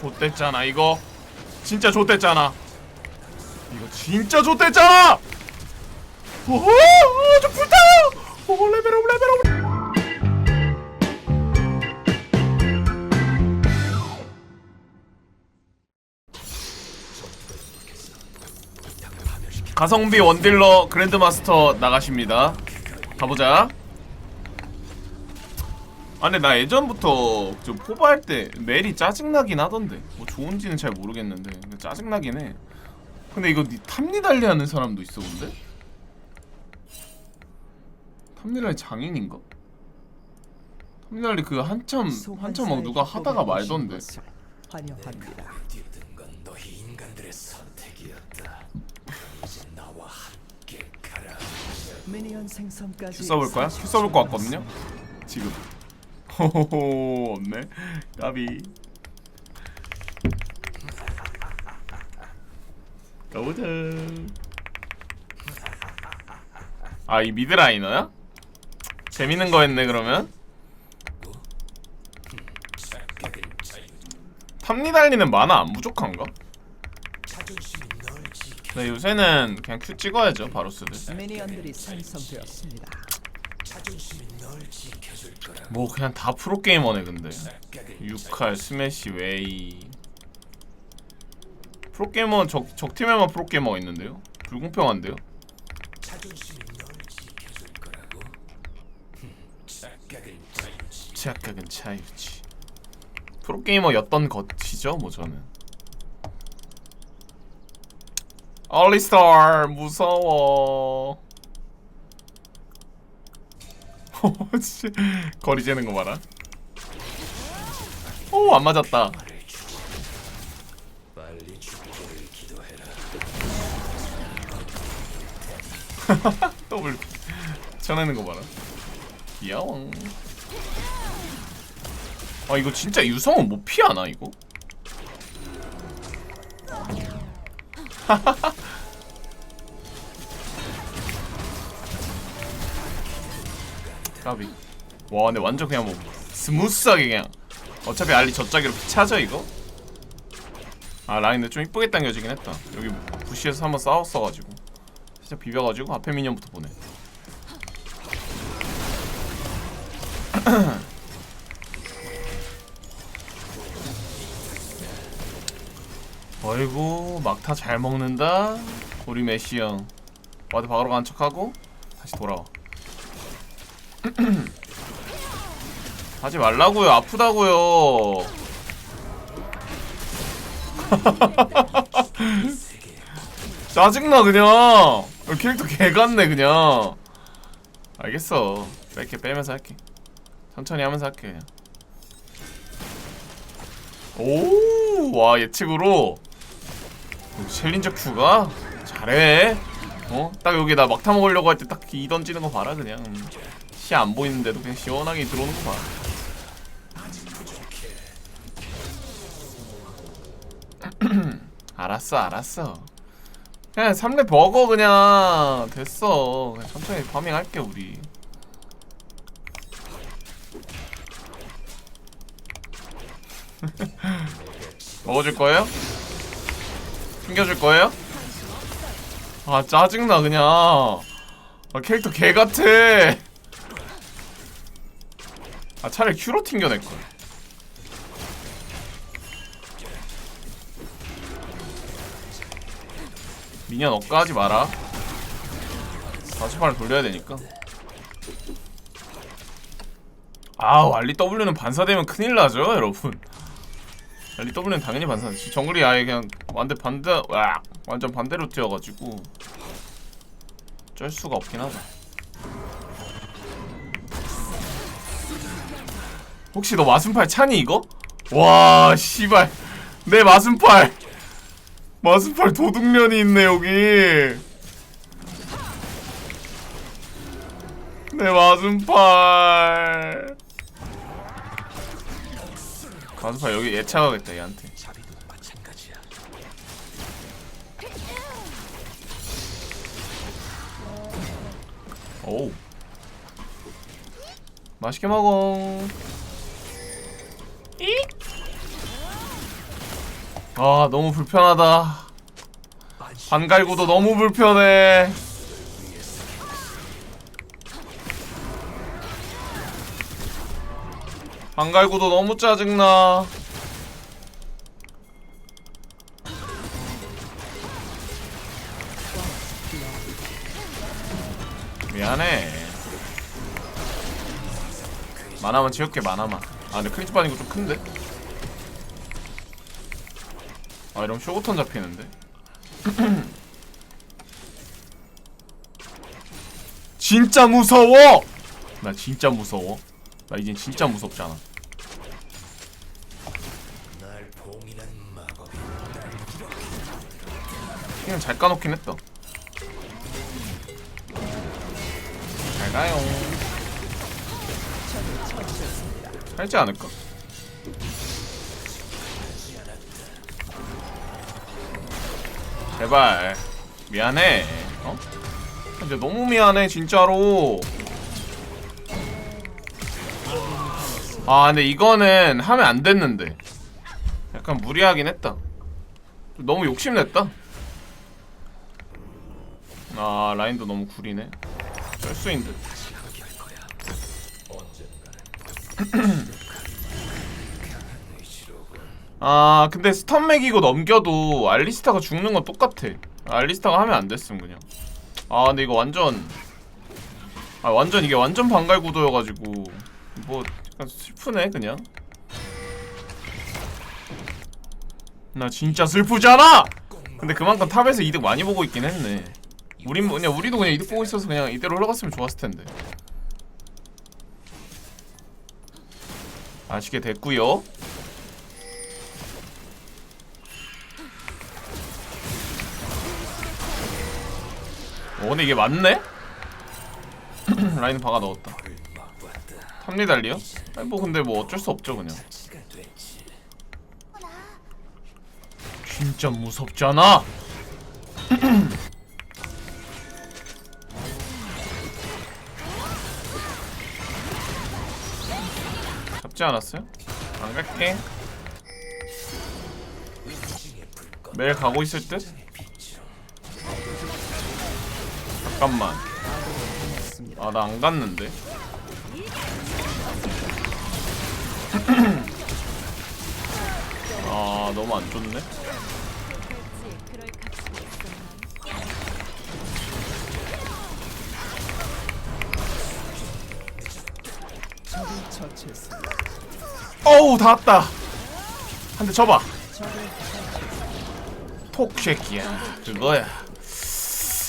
좆됐잖아 이거. 진짜 좆됐잖아. 이거 진짜 좆됐잖아! 오호 좀 불타요! 오 레벨업 레벨업! 가성비 원딜러 그랜드마스터 나가십니다. 가보자 아 근데 나 예전부터 좀 포바할 때 멜이 짜증나긴 하던데 뭐 좋은지는 잘 모르겠는데 근데 짜증나긴 해 근데 이거 니 탑니달리 하는 사람도 있어 근데? 탑니달리 장인인가? 탑니달리 그 한참 한참 막 누가 하다가 말던데 환영합니다. 큐 써볼 거야? 큐 써볼 거 같거든요? 지금 없네 까비 가보자 아 이 미드라이너야? 재밌는 거 했네 그러면. 탑니달리는 만화 안 부족한가? 나 요새는 그냥 큐 찍어야죠 바로스들 미니언들이 생성되었습니다. 뭐 그냥 다 프로게이머네 근데. 착각은 유칼, 스매시, 웨이. 프로게이머 적, 적팀에만 프로게이머가 있는데요? 불공평한데요? 착각은 차유지. 프로게이머였던 것이죠 뭐 저는. 얼리스타 무서워 씨, 거리 재는 거 봐라. 맞았다. 빨리 죽기를 기도해라. 더블. 쳐내는 거 봐라. 귀여워 아 이거 진짜 유성은 못 피하나 이거? 까비. 와 근데 완전 그냥 뭐 스무스하게 그냥. 어차피 알리 저짜기로 찾아 이거? 아 라인을 좀 이쁘게 당겨지긴 했다. 여기 부시에서 한번 싸웠어가지고. 진짜 비벼가지고 앞에 미니언부터 보내. 어이구 막타 잘 먹는다? 우리 메시 형. 와드 박으러 간 척하고 다시 돌아와 하지 말라고요. 아프다고요. 짜증나 그냥. 캐릭터 개 같네 그냥. 알겠어. 뺄게 빼면서 할게. 천천히 하면서 할게 그냥. 오 와 예측으로. 챌린저 큐가? 잘해. 어 딱 여기 나 막타 먹으려고 할 때 딱 이 던지는 거 봐라 그냥 시안 보이는데도 그냥 시원하게 들어오는 거 봐. 알았어 알았어 그냥 3렙 버거 그냥 됐어 그냥 천천히 파밍 할게 우리 먹어줄 거예요? 챙겨줄 거예요? 아 짜증나 그냥 아 캐릭터 개 같아 아 차라리 큐로 튕겨낼걸. 미니언 억까하지 마라. 다시 팔을 돌려야 되니까. 아우 알리 W는 반사되면 큰일 나죠 여러분. 알리 W는 당연히 반사되지 정글이 아예 그냥 완전 반대 와! 완전 반대로 뛰어가지고. 쩔 수가 없긴 하다 혹시 너 마순팔 차니 이거? 와 씨발. 내 마순팔. 마순팔 도둑년이 있네 여기. 내 마순팔. 마순팔 여기 예차가겠다 얘한테. 자비도 마찬가지야. 오 맛있게 먹어. 이 아 너무 불편하다. 반갈구도 너무 불편해. 반갈구도 너무 짜증나. 미안해. 만화만 지울게 만화만 아 근데 크리치 빠진 거좀 큰데? 아 이러면 쇼부턴 잡히는데? 진짜 무서워! 나 진짜 무서워. 나 이젠 진짜 무섭잖아. 그냥 잘 까놓긴 했다. 잘 가요 살지 않을까? 제발. 미안해. 어? 근데 너무 미안해 진짜로. 아 근데 이거는 하면 안 됐는데. 약간 무리하긴 했다. 너무 욕심냈다. 아 라인도 너무 구리네. 쩔수인 듯 아 근데 스턴 맥이고 넘겨도 알리스타가 죽는 건 똑같아. 알리스타가 하면 안 됐음 그냥. 아 근데 이거 완전 아 완전 이게 완전 반갈 구도여가지고 뭐 약간 슬프네 그냥. 나 진짜 슬프잖아! 근데 그만큼 탑에서 이득 많이 보고 있긴 했네. 우린 뭐 그냥 우리도 그냥 이득 보고 있어서 그냥 이대로 흘러갔으면 좋았을 텐데 아쉽게 됐구요 어 근데 이게 맞네? 라인은 박아 넣었다 탑리 달리요? 아니 뭐 근데 뭐 어쩔 수 없죠 그냥 진짜 무섭잖아 잡지 않았어요? 안 갈게 매일 가고 있을 듯? 잠깐만 아 나 안 갔는데 아 너무 안 좋네 적을 처치했습니다. 어우 다 왔다. 한 대 쳐봐. 톡 새끼야. 그거야.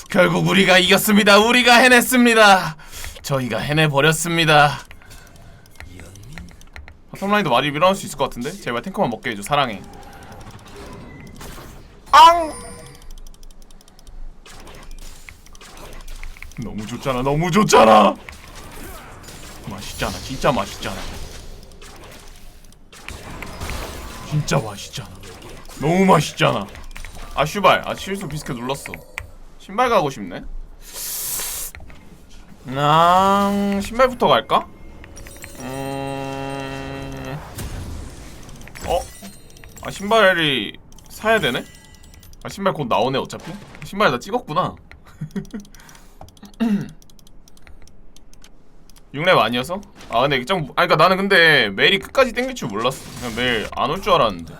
결국 우리가 이겼습니다. 우리가 해냈습니다. 저희가 해내버렸습니다. 바텀라인도 많이 밀어넣을 수 있을 것 같은데? 제발 탱커만 먹게 해줘 사랑해. 앙! 너무 좋잖아 너무 좋잖아! 맛있잖아 진짜 맛있잖아 진짜 맛있잖아. 너무 맛있잖아. 아 슈발. 아 실수 비스켓 눌렀어. 신발 가고 싶네. 난 신발부터 갈까? 음. 어? 아 신발이 사야 되네? 아 신발 곧 나오네 어차피. 신발 나 찍었구나. 6렙 아니어서? 아 근데 좀 아, 그니까 나는 근데 메일이 끝까지 땡길 줄 몰랐어. 그냥 메일 안올 줄 알았는데.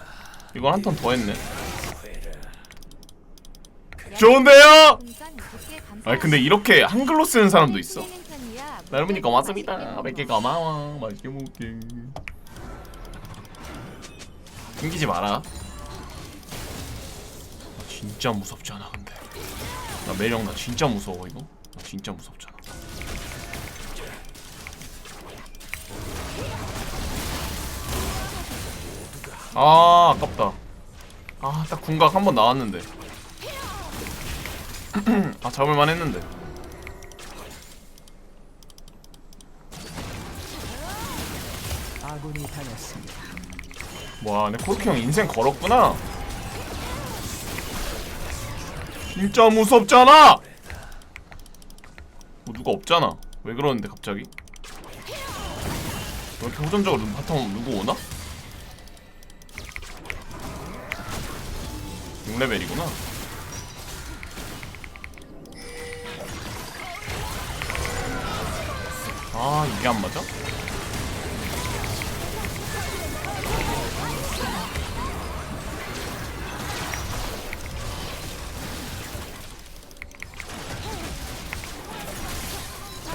이건 한 턴 더 했네. 좋은데요? 아 근데 이렇게 한글로 쓰는 사람도 있어. 여러분이 고맙습니다. 몇개 고마워. 맛있게 먹을게. 숨기지 마라. 아, 진짜 무섭잖아 근데. 나 매력 나 진짜 무서워 이거. 나 진짜 무섭잖아 아 아깝다 아 딱 궁각 한 번 나왔는데 아 잡을만 했는데 아군이. 와, 내 코르키 형 인생 걸었구나. 진짜 무섭잖아. 뭐 누가 없잖아. 왜 그러는데 갑자기? 왜 이렇게 호전적으로 바텀 누구 오나? 6레벨이구나. 아 이게 안 맞아?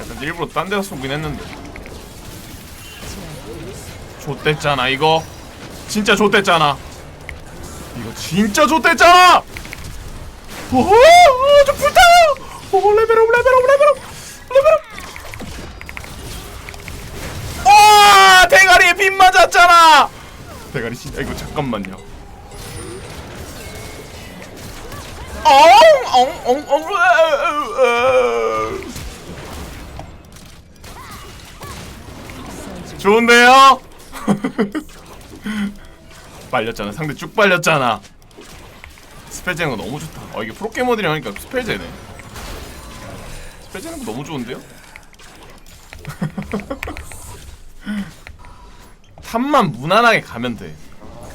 약간 일부러 딴 데다 쏘긴 했는데. 좆됐잖아 이거. 진짜 좆됐잖아 이거 진짜 좆됐잖아! 오호 좀 불타요 오 레벨업 레벨업 레벨업! 레벨업! 와 대가리에 빗 맞았잖아! 대가리 진짜 이거 잠깐만요. 엉 엉 엉 엉 좋은데요? 빨렸잖아. 상대 쭉 빨렸잖아. 스펠 재는 거 너무 좋다. 어 이게 프로게이머들이 하니까 스펠 재네. 스펠 재는 거 너무 좋은데요? 탑만 무난하게 가면 돼.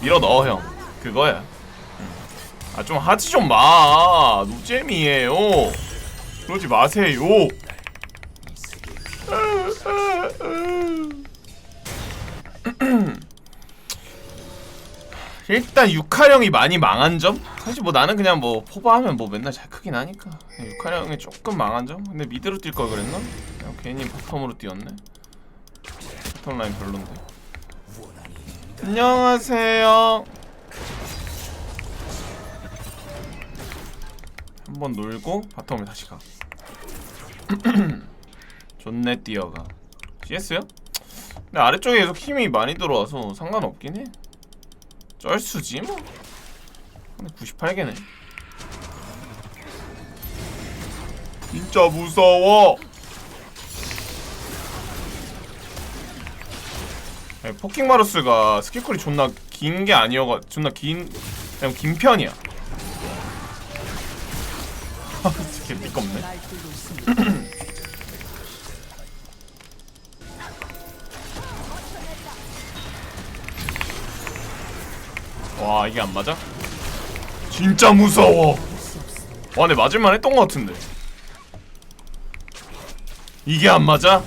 밀어 넣어 형. 그거야. 아 좀 하지 좀마. 노잼이에요. 그러지 마세요 일단 육하령이 많이 망한 점? 사실 뭐 나는 그냥 뭐 포바하면 뭐 맨날 잘 크긴 하니까 그냥 육하령이 조금 망한 점? 근데 미드로 뛸 걸 그랬나? 그냥 괜히 바텀으로 뛰었네 바텀 라인 별론데 안녕하세요 한번 놀고 바텀을 다시 가 좋네 뛰어가 CS요? 근데 아래쪽에 계속 힘이 많이 들어와서 상관없긴 해 쩔수지 뭐. 근데 98개네. 진짜 무서워. 아니, 포킹마루스가 스킬콜이 존나 긴 게 아니어가 존나 긴 그냥 긴 편이야. 스킬 띠껍네 와 이게 안 맞아? 진짜 무서워. 와 근데 맞을만 했던 것 같은데. 이게 안 맞아?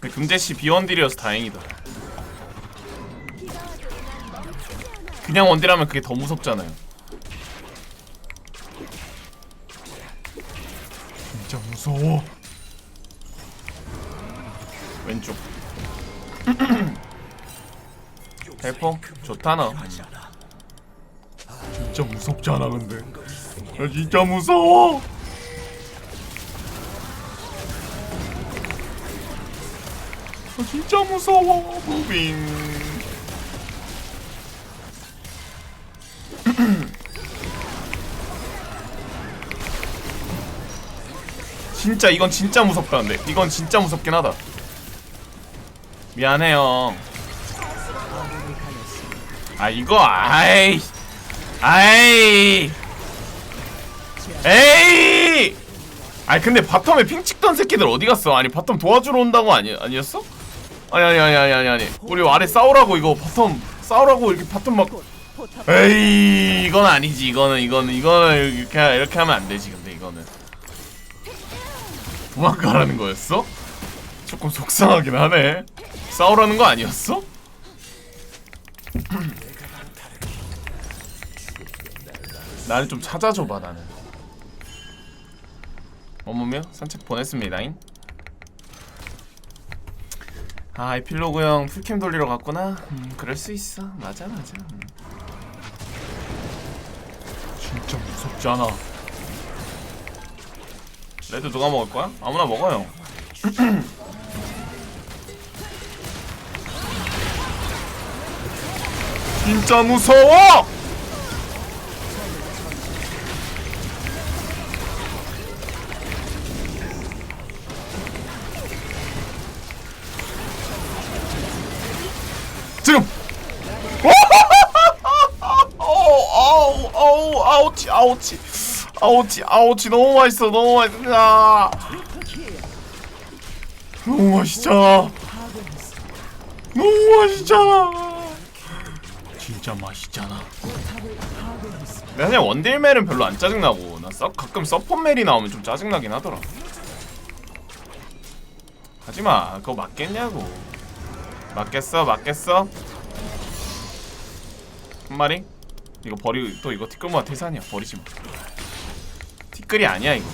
근데 금제씨 비원딜이어서 다행이다. 그냥 원딜하면 그게 더 무섭잖아요. 진짜 무서워. 왼쪽 헬퍼 좋다 너. 진짜 무섭지 않아 근데? 나 진짜 무서워! 나 진짜 무서워 무빙. 진짜 이건 진짜 무섭다 근데. 이건 진짜 무섭긴 하다. 미안해요 당했습니다. 아 이거 아이 아이 에이 아니 근데 바텀에 핑 찍던 새끼들 어디 갔어? 아니 바텀 도와주러 온다고 아니 아니었어? 아니 아니 아니 아니 아니 아니 우리 아래 싸우라고 이거 바텀 싸우라고 이렇게 바텀 막 에이 이건 아니지 이거는 이거는 이거는 이렇게 이렇게 하면 안 되지 근데 이거는 도망가라는 거였어? 조금 속상하긴 하네 싸우라는 거 아니었어? 나를 좀 찾아줘봐 나는. 어머며 산책 보냈습니다잉. 아 에필로그 형 풀캠 돌리러 갔구나. 음 그럴 수 있어. 맞아 맞아. 음. 진짜 무섭지 않아. 레드 누가 먹을 거야? 아무나 먹어요 진짜 무서워! 지금! 아우 아우 아우치 아우치. 아우치 아우치. 너무 맛있어 너무 맛있다 너무 맛있잖아. 너무 맛있잖아 근데 사실 원딜멜은 별로 안 짜증나고 나 서, 가끔 서폿멜이 나오면 좀 짜증나긴 하더라. 하지마 그거 맞겠냐고. 맞겠어 맞겠어. 한 마리? 이거 버리 또 이거 티끌모아 태산이야 버리지 마. 티끌이 아니야 이거.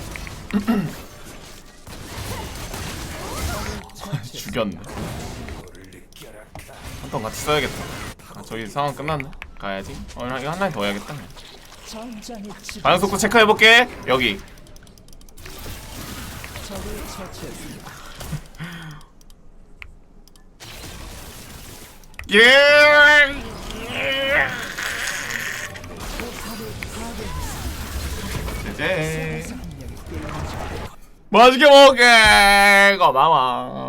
죽였네. 한 턴 같이 써야겠다. 아, 저희 상황 끝났네. 가야지. 어, 이거 한 라인 더 해야겠다. 반응 속도 체크해볼게. 여기. 예. 제제. 맛있게 먹게. 고마워.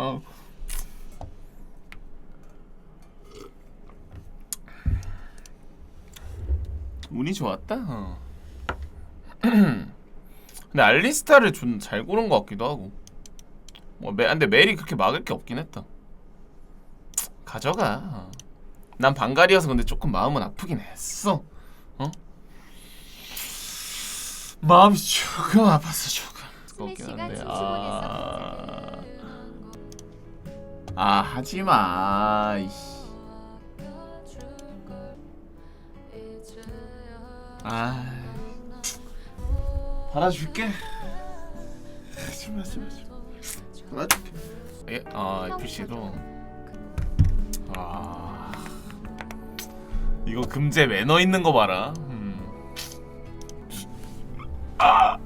운이 좋았다. 어. 근데 알리스타를 좀 잘 고른 것 같기도 하고. 뭐, 메, 근데 멜이 그렇게 막을 게 없긴 했다. 가져가. 어. 난 방갈이어서 근데 조금 마음은 아프긴 했어. 어? 마음이 조금 아팠어 조금. 스매시가 한데, 아, 아 하지마. 이씨. 아, 받아줄게. 하지마, 하지마, 하지마. 받아줄게. 예, 아, PC도. 아, 이거 금제 매너 있는 거 봐라. 음. 아,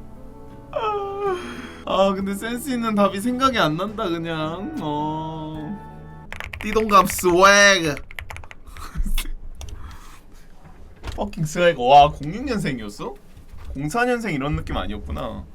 아, 근데 센스 있는 답이 생각이 안 난다 그냥. 어. 띠동갑 스웨그. 퍼킹 스웨그. 와, 06년생이었어? 04년생 이런 느낌 아니었구나.